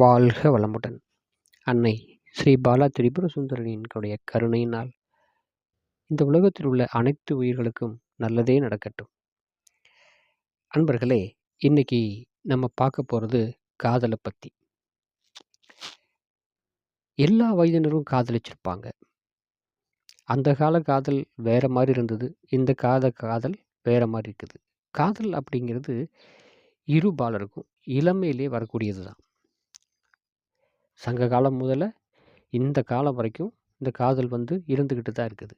வாழ்க வளமுடன். அன்னை ஸ்ரீ பாலா திரிபுர சுந்தரனினுடைய கருணையினால் இந்த உலகத்தில் உள்ள அனைத்து உயிர்களுக்கும் நல்லதே நடக்கட்டும். அன்பர்களே இன்னைக்கு நம்ம பார்க்க போகிறது காதலை பற்றி எல்லா வயதினரும் காதலிச்சிருப்பாங்க. அந்த கால காதல் வேற மாதிரி இருந்தது இந்த காத காதல் வேற மாதிரி இருக்குது. காதல் அப்படிங்கிறது இருபாலருக்கும் இளமையிலே வரக்கூடியது தான் சங்க காலம் முதல்ல இந்த காலம் வரைக்கும் இந்த காதல் வந்து இருந்துக்கிட்டு தான் இருக்குது.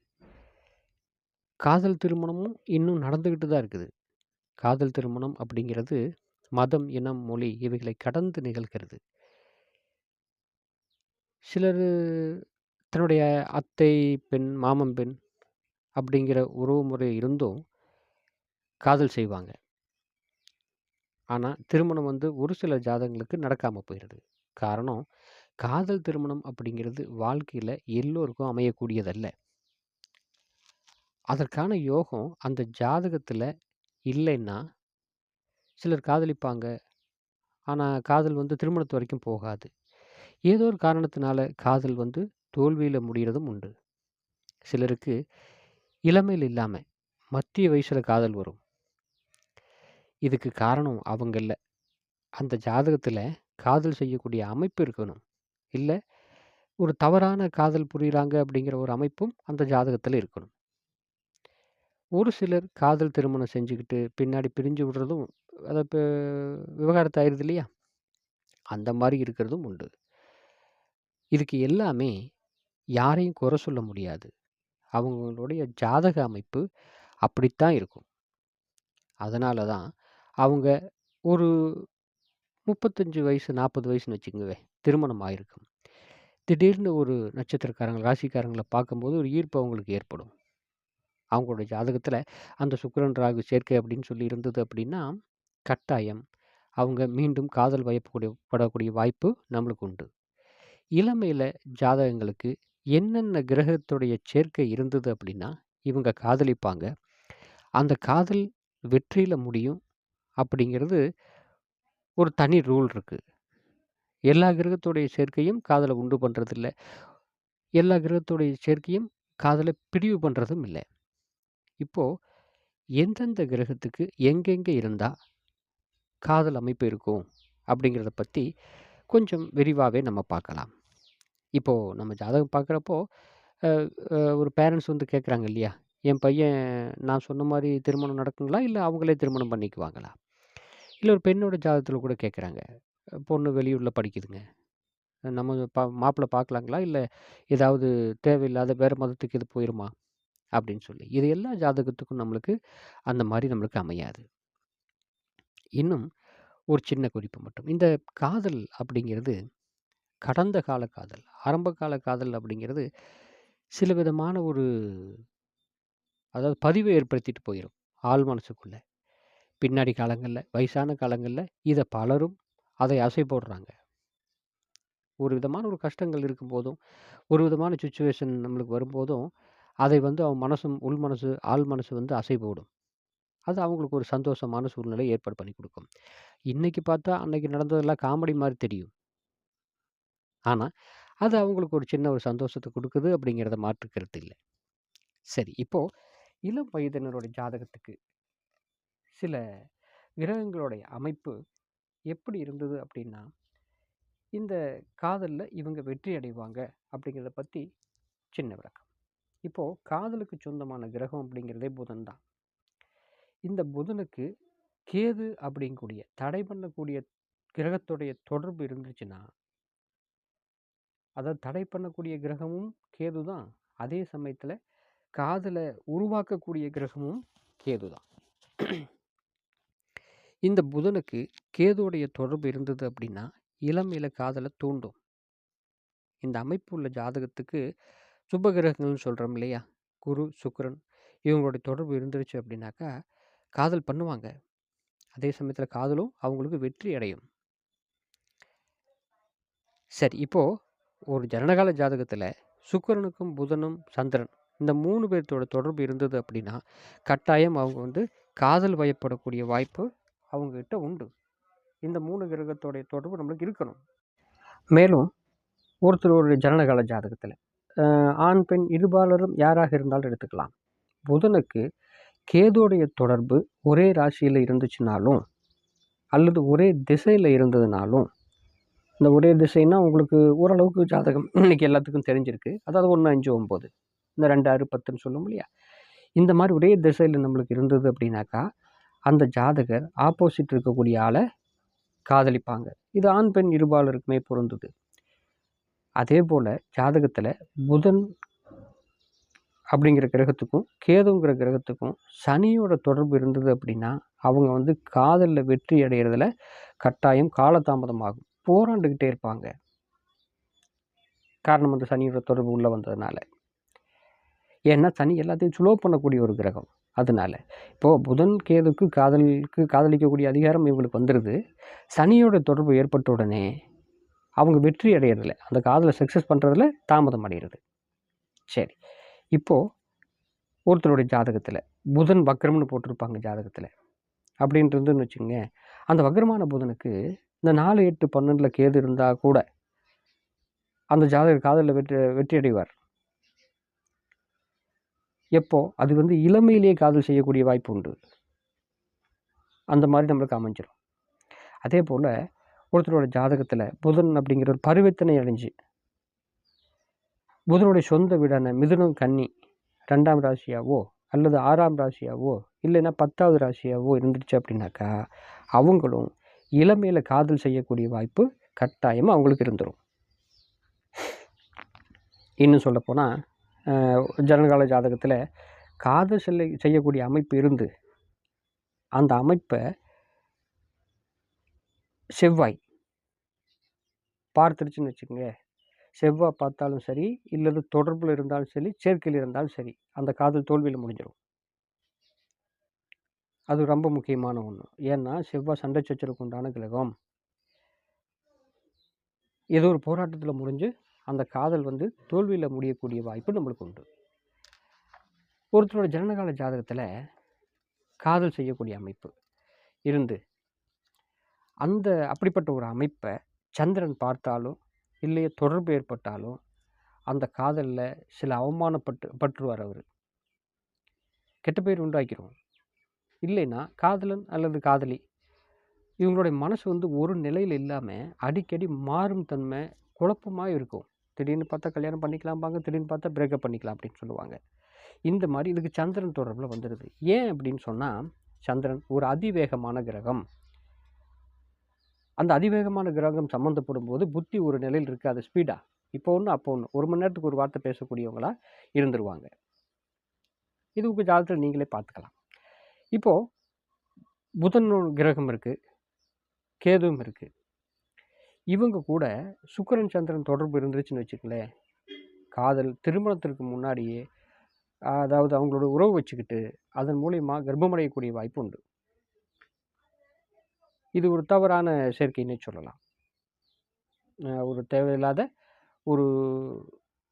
காதல் திருமணமும் இன்னும் நடந்துக்கிட்டு தான் இருக்குது. காதல் திருமணம் அப்படிங்கிறது மதம் இனம் மொழி இவைகளை கடந்து நிகழ்கிறது. சிலர் தன்னுடைய அத்தை பெண் மாமன் பெண் அப்படிங்கிற உறவு முறை இருந்தும் காதல் செய்வாங்க. ஆனால் திருமணம் வந்து ஒரு சில ஜாதகங்களுக்கு நடக்காமல் போயிடுது காரணம் காதல் திருமணம் அப்படிங்கிறது வாழ்க்கையில் எல்லோருக்கும் அமையக்கூடியதல்ல. அதற்கான யோகம் அந்த ஜாதகத்தில் இல்லைன்னா சிலர் காதலிப்பாங்க. ஆனால் காதல் வந்து திருமணத்து வரைக்கும் போகாது. ஏதோ ஒரு காரணத்தினால காதல் வந்து தோல்வியில் முடிகிறதும் உண்டு. சிலருக்கு இளமையில் இல்லாமல் மத்திய வயசில் காதல் வரும். இதுக்கு காரணம் அவங்கள அந்த ஜாதகத்தில் காதல் செய்யக்கூடிய அமைப்பு இருக்கணும். இல்லை ஒரு தவறான காதல் புரிகிறாங்க அப்படிங்கிற ஒரு அமைப்பும் அந்த ஜாதகத்தில் இருக்கணும். ஒரு சிலர் காதல் திருமணம் செஞ்சுக்கிட்டு பின்னாடி பிரிஞ்சு விடுறதும் அதை இப்போ விவகாரத்து ஆயிடுது இல்லையா? அந்த மாதிரி இருக்கிறதும் உண்டு. இதுக்கு எல்லாமே யாரையும் குறை சொல்ல முடியாது. அவங்களுடைய ஜாதக அமைப்பு அப்படித்தான் இருக்கும். அதனால தான் அவங்க ஒரு முப்பத்தஞ்சு வயசு நாற்பது வயசுன்னு வச்சுக்கோங்க திருமணம் ஆயிருக்கும். திடீர்னு ஒரு நட்சத்திரக்காரங்க ராசிக்காரங்களை பார்க்கும்போது ஒரு ஈர்ப்பு அவங்களுக்கு ஏற்படும். அவங்களோட ஜாதகத்தில் அந்த சுக்கரன் ராகு சேர்க்கை அப்படின்னு சொல்லி இருந்தது அப்படின்னா கட்டாயம் அவங்க மீண்டும் காதல் வயப்பக்கூடிய படக்கூடிய வாய்ப்பு நம்மளுக்கு உண்டு. இளமையில் ஜாதகங்களுக்கு என்னென்ன கிரகத்துடைய சேர்க்கை இருந்தது அப்படின்னா இவங்க காதலிப்பாங்க. அந்த காதல் வெற்றியில் முடியும் அப்படிங்கிறது ஒரு தனி ரூல் இருக்குது எல்லா கிரகத்துடைய சேர்க்கையும் காதலை உண்டு பண்ணுறதில்ல எல்லா கிரகத்துடைய சேர்க்கையும் காதலை பிரிவு பண்ணுறதும் இல்லை. இப்போது எந்தெந்த கிரகத்துக்கு எங்கெங்கே இருந்தால் காதல் அமைப்பு இருக்கும் அப்படிங்கிறத பற்றி கொஞ்சம் விரிவாகவே நம்ம பார்க்கலாம். இப்போது நம்ம ஜாதகம் பார்க்குறப்போ ஒரு பேரண்ட்ஸ் வந்து கேட்குறாங்க இல்லையா? என் பையன் நான் சொன்ன மாதிரி திருமணம் நடக்குங்களா? இல்லை அவங்களே திருமணம் பண்ணிக்குவாங்களா? இல்லை ஒரு பெண்ணோட ஜாதகத்தில் கூட கேட்குறாங்க பொண்ணு வெளியூரில் படிக்குதுங்க. நம்ம பா மாப்பிள்ளை பார்க்கலாங்களா இல்லை ஏதாவது தேவையில்லாத வேறு மதத்துக்கு இது போயிருமா? அப்படின்னு சொல்லி. இது எல்லா ஜாதகத்துக்கும் நம்மளுக்கு அந்த மாதிரி நம்மளுக்கு அமையாது. இன்னும் ஒரு சின்ன குறிப்பு மட்டும். இந்த காதல் அப்படிங்கிறது கடந்த கால காதல் ஆரம்ப கால காதல் அப்படிங்கிறது சில விதமான ஒரு அதாவது பதிவை ஏற்படுத்திட்டு போயிடும் ஆள் மனசுக்குள்ளே. பின்னாடி காலங்களில் வயசான காலங்களில் இதை பலரும் அதை அசை போடுறாங்க. ஒரு விதமான ஒரு கஷ்டங்கள் இருக்கும்போதும் ஒரு விதமான சுச்சுவேஷன் நம்மளுக்கு வரும்போதும் அதை வந்து அவன் மனசும் உள் மனசு ஆள் மனசு வந்து அசை போடும். அது அவங்களுக்கு ஒரு சந்தோஷமான சூழ்நிலை ஏற்பாடு பண்ணி கொடுக்கும். இன்றைக்கி பார்த்தா அன்னைக்கு நடந்ததெல்லாம் காமெடி மாதிரி தெரியும். ஆனால் அது அவங்களுக்கு ஒரு சின்ன ஒரு சந்தோஷத்தை கொடுக்குது அப்படிங்கிறத மாற்றுக்கிறது இல்லை சரி இப்போது இளம் வயதினரோட ஜாதகத்துக்கு சில கிரகங்களுடைய அமைப்பு எப்படி இருந்தது அப்படின்னா இந்த காதலில் இவங்க வெற்றி அடைவாங்க அப்படிங்கிறத பற்றி சின்ன விளக்கம். இப்போது காதலுக்கு சொந்தமான கிரகம் அப்படிங்கிறதே புதன் தான். இந்த புதனுக்கு கேது அப்படிங்கக்கூடிய தடை பண்ணக்கூடிய கிரகத்துடைய தொடர்பு இருந்துச்சுன்னா அதை தடை பண்ணக்கூடிய கிரகமும் கேது தான். அதே சமயத்தில் காதலை உருவாக்கக்கூடிய கிரகமும் கேது தான். இந்த புதனுக்கு கேதுவுடைய தொடர்பு இருந்தது அப்படின்னா இளம் இள காதலை தூண்டும். இந்த அமைப்பு உள்ள ஜாதகத்துக்கு சுப கிரகங்கள்னு சொல்கிறோம் இல்லையா? குரு சுக்கரன் இவங்களுடைய தொடர்பு இருந்துருச்சு அப்படின்னாக்கா காதல் பண்ணுவாங்க. அதே சமயத்தில் காதலும் அவங்களுக்கு வெற்றி அடையும். சரி இப்போது ஒரு ஜனனகால ஜாதகத்தில் சுக்கரனுக்கும் புதனும் சந்திரன் இந்த மூணு பேர்த்தோட தொடர்பு இருந்தது அப்படின்னா கட்டாயம் அவங்க வந்து காதல் வயப்படக்கூடிய வாய்ப்பு அவங்கக்கிட்ட உண்டு. இந்த மூணு கிரகத்தோடைய தொடர்பு நம்மளுக்கு இருக்கணும். மேலும் ஒருத்தருடைய ஜனனகால ஜாதகத்தில் ஆண் பெண் இருபாலரும் யாராக இருந்தாலும் எடுத்துக்கலாம். புதனுக்கு கேதுடைய தொடர்பு ஒரே ராசியில் இருந்துச்சுனாலும் அல்லது ஒரே திசையில் இருந்ததுனாலும் இந்த ஒரே திசைன்னா உங்களுக்கு ஓரளவுக்கு ஜாதகம் இன்றைக்கி எல்லாத்துக்கும் தெரிஞ்சிருக்கு. அதாவது ஒன்று அஞ்சு ஒம்பது இந்த ரெண்டு ஆறு பத்துன்னு சொல்லும் இல்லையா? இந்த மாதிரி ஒரே திசையில் நம்மளுக்கு இருந்தது அப்படின்னாக்கா அந்த ஜாதகர் ஆப்போசிட் இருக்கக்கூடிய ஆளை காதலிப்பாங்க. இது ஆண் பெண் இருபாலருக்குமே பொருந்துது. அதே போல் ஜாதகத்தில் புதன் அப்படிங்கிற கிரகத்துக்கும் கேதுங்கிற கிரகத்துக்கும் சனியோட தொடர்பு இருந்தது அப்படின்னா அவங்க வந்து காதலில் வெற்றி அடைகிறதுல கட்டாயம் காலதாமதமாகும் போராண்டுக்கிட்டே இருப்பாங்க. காரணம் வந்து சனியோட தொடர்பு உள்ளே வந்ததுனால. ஏன்னா சனி எல்லாத்தையும் சுலோ பண்ணக்கூடிய ஒரு கிரகம். அதனால். இப்போது புதன் கேதுக்கு காதலுக்கு காதலிக்கக்கூடிய அதிகாரம் இவங்களுக்கு வந்துடுது சனியோட தொடர்பு ஏற்பட்ட உடனே அவங்க வெற்றி அடையிறதில்ல. அந்த காதலை சக்ஸஸ் பண்ணுறதுல தாமதம் அடைகிறது சரி. இப்போது ஒருத்தருடைய ஜாதகத்தில் புதன் வக்ரம்னு போட்டிருப்பாங்க ஜாதகத்தில். அப்படின்றதுன்னு வச்சுங்க அந்த வக்ரமான புதனுக்கு இந்த நாலு எட்டு பன்னெண்டில் கேது இருந்தால் கூட அந்த ஜாதகர் காதலில் வெற்றி வெற்றி அடைவார். எப்போ? அது வந்து இளமையிலேயே காதல் செய்யக்கூடிய வாய்ப்பு உண்டு. அந்த மாதிரி நம்மளுக்கு அமைஞ்சிடும் அதே போல் ஒருத்தரோட ஜாதகத்தில் புதன் அப்படிங்கிற ஒரு பரிவர்த்தனை அடைஞ்சு புதனுடைய சொந்த வீடான மிதுனம் கன்னி ரெண்டாம் ராசியாவோ அல்லது ஆறாம் ராசியாவோ இல்லைன்னா பத்தாவது ராசியாவோ இருந்துச்சு அப்படின்னாக்கா அவங்களும் இளமையில் காதல் செய்யக்கூடிய வாய்ப்பு கட்டாயமாக அவங்களுக்கு இருந்துடும் இன்னும் சொல்லப்போனால் ஜனகால ஜாதகத்தில் காதல் செல்ல செய்யக்கூடிய அமைப்பு இருந்து அந்த அமைப்பை செவ்வாய் பார்த்துருச்சுன்னு வச்சுக்கோங்க. செவ்வாய் பார்த்தாலும் சரி இல்லது தொடர்பில் இருந்தாலும் சரி சேர்க்கையில் இருந்தாலும் சரி அந்த காதல் தோல்வியில் முடிஞ்சிடும் அது ரொம்ப முக்கியமான ஒன்று ஏன்னா செவ்வாய் சண்டை சச்சரவுக்கு உண்டான கிரகம். ஏதோ ஒரு போராட்டத்தில் முடிஞ்சு அந்த காதல் வந்து தோல்வியில் முடியக்கூடிய வாய்ப்பு நம்மளுக்கு உண்டு. ஒருத்தரோட ஜனனகால ஜாதகத்தில் காதல் செய்யக்கூடிய அமைப்பு இருந்து அந்த அப்படிப்பட்ட ஒரு அமைப்பை சந்திரன் பார்த்தாலும் இல்லையே தொடர்பு ஏற்பட்டாலும் அந்த காதலில் சில அவமானப்பட்டு பற்றுவார் அவர். கெட்ட பேர் உண்டாக்கிடுவோம் இல்லைன்னா காதலன் அல்லது காதலி இவங்களுடைய மனசு வந்து ஒரு நிலையில் இல்லாமல் அடிக்கடி மாறும் தன்மை குழப்பமாக இருக்கும். திடீர்னு பார்த்தா கல்யாணம் பண்ணிக்கலாம்பாங்க திடீர்னு பார்த்தா பிரேக்கப் பண்ணிக்கலாம் அப்படின்னு சொல்லுவாங்க. இந்த மாதிரி இதுக்கு சந்திரன் தொடர்பில் வந்துடுது ஏன் அப்படின்னு சொன்னால் சந்திரன் ஒரு அதிவேகமான கிரகம். அந்த அதிவேகமான கிரகம் சம்மந்தப்படும் போது புத்தி ஒரு நிலையில் இருக்காது ஸ்பீடாக இப்போ ஒன்று அப்போ ஒன்று ஒரு மணி நேரத்துக்கு ஒரு வார்த்தை பேசக்கூடியவங்களாக இருந்துருவாங்க. இது உங்கள் ஜாதகத்தில் நீங்களே பார்த்துக்கலாம். இப்போது புதன் கிரகம் இருக்குது கேதுவும் இருக்குது இவங்க கூட சுக்கரன் சந்திரன் தொடர்பு இருந்துருச்சுன்னு வச்சுக்கங்களேன். காதல் திருமணத்திற்கு முன்னாடியே அதாவது அவங்களோட உறவு வச்சுக்கிட்டு அதன் மூலயமா கர்ப்பமடையக்கூடிய வாய்ப்பு உண்டு. இது ஒரு தவறான சேர்க்கைன்னே சொல்லலாம். ஒரு தேவையில்லாத ஒரு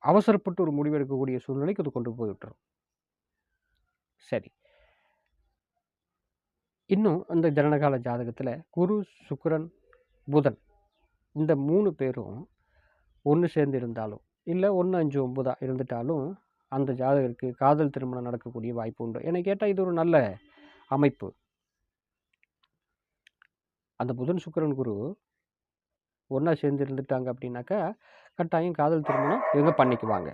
அவசரப்பட்டு ஒரு முடிவெடுக்கக்கூடிய சூழ்நிலைக்கு அது கொண்டு போய் விட்டுரும். சரி. இன்னும் அந்த ஜனனகால ஜாதகத்தில் குரு சுக்கரன் புதன் இந்த மூணு பேரும் ஒன்று சேர்ந்து இருந்தாலும் இல்லை ஒன்று அஞ்சு ஒம்பதாக இருந்துட்டாலும் அந்த ஜாதகருக்கு காதல் திருமணம் நடக்கக்கூடிய வாய்ப்பு உண்டு. என்னை கேட்டால் இது ஒரு நல்ல அமைப்பு. அந்த புதன் சுக்கரன் குரு ஒன்றா சேர்ந்து இருந்துட்டாங்க அப்படின்னாக்கா கட்டாயம் காதல் திருமணம் இவங்க பண்ணிக்குவாங்க.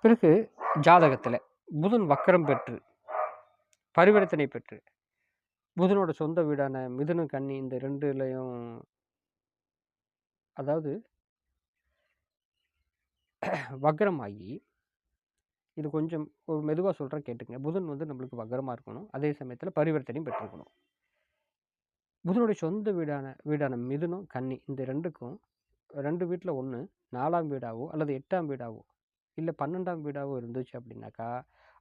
பிறகு ஜாதகத்தில் புதன் வக்கரம் பெற்று பரிவர்த்தனை பெற்று புதனோட சொந்த வீடான மிதுனும் கன்னி இந்த ரெண்டுலையும் அதாவது வக்ரமாகி இது கொஞ்சம் ஒரு மெதுவாக சொல்கிறேன் கேட்டுங்க புதன் வந்து நம்மளுக்கு வக்ரமாக இருக்கணும். அதே சமயத்தில் பரிவர்த்தனையும் பெற்றிருக்கணும். புதனுடைய சொந்த வீடான வீடான மிதுனும் கன்னி இந்த ரெண்டுக்கும் ரெண்டு வீட்டில் ஒன்று நாலாம் வீடாவோ அல்லது எட்டாம் வீடாவோ இல்லை பன்னெண்டாம் வீடாவோ இருந்துச்சு அப்படின்னாக்கா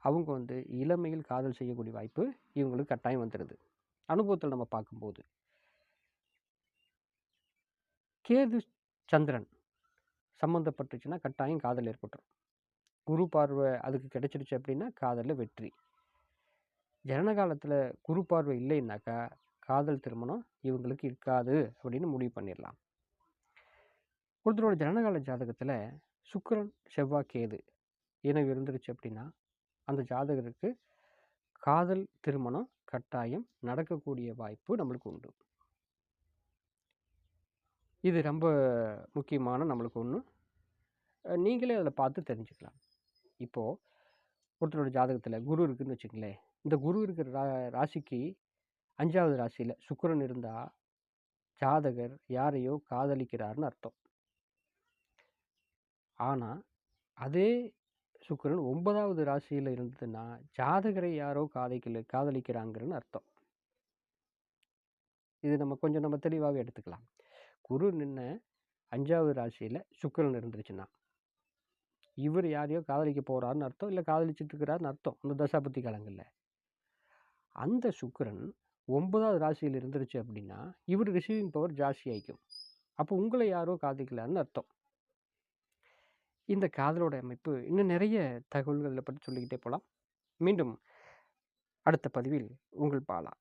அவங்க வந்து இளமையில் காதல் செய்யக்கூடிய வாய்ப்பு இவங்களுக்கு கட்டாயம் வந்துடுது அனுபவத்தில் நம்ம பார்க்கும்போது. கேது சந்திரன் சம்மந்தப்பட்டுச்சுன்னா கட்டாயம் காதல் ஏற்பட்டுரும். குரு பார்வை அதுக்கு கிடைச்சிருச்சு அப்படின்னா காதலில் வெற்றி. ஜனனகாலத்தில் குரு பார்வை இல்லைன்னாக்கா காதல் திருமணம் இவங்களுக்கு இருக்காது அப்படின்னு முடிவு பண்ணிடலாம். ஒருத்தரோட ஜனனகால ஜாதகத்தில் சுக்கரன் செவ்வாய் கேது இணைவு இருந்துருச்சு அப்படின்னா அந்த ஜாதகருக்கு காதல் திருமணம் கட்டாயம் நடக்கக்கூடிய வாய்ப்பு நம்மளுக்கு உண்டு. இது ரொம்ப முக்கியமான நம்மளுக்கு ஒன்று நீங்களே அதில் பார்த்து தெரிஞ்சுக்கலாம். இப்போது ஒருத்தரோட ஜாதகத்தில் குரு இருக்குதுன்னு வச்சுங்களேன் இந்த குரு இருக்கிற ரா ராசிக்கு அஞ்சாவது ராசியில் சுக்கரன் இருந்தால் ஜாதகர் யாரையோ காதலிக்கிறார்னு அர்த்தம். ஆனால் அதே சுக்கிரன் ஒன்பதாவது ராசியில் இருந்ததுன்னா ஜாதகரை யாரோ காதலிக்கல காதலிக்கிறாங்கன்னு அர்த்தம். இது நம்ம கொஞ்சம் நம்ம தெளிவாகவே எடுத்துக்கலாம். குரு நின்ன அஞ்சாவது ராசியில் சுக்கிரன் இருந்துருச்சுன்னா இவர் யாரையோ காதலிக்க போகிறாருன்னு அர்த்தம் இல்லை காதலிச்சுட்டு இருக்கிறாருன்னு அர்த்தம் அந்த தசாபத்தி காலங்களில். அந்த சுக்கிரன் ஒன்பதாவது ராசியில் இருந்துருச்சு அப்படின்னா இவர் ரிசீவிங் பவர் ஜாஸ்தி ஆகிக்கும் அப்போ உங்களை யாரோ காதலிக்கலான்னு அர்த்தம். இந்த காதலோட அமைப்பு இன்னும் நிறைய தகவல்களை பற்றி சொல்லிக்கிட்டே போகலாம். மீண்டும் அடுத்த பதிவில் உங்கள் பாலா.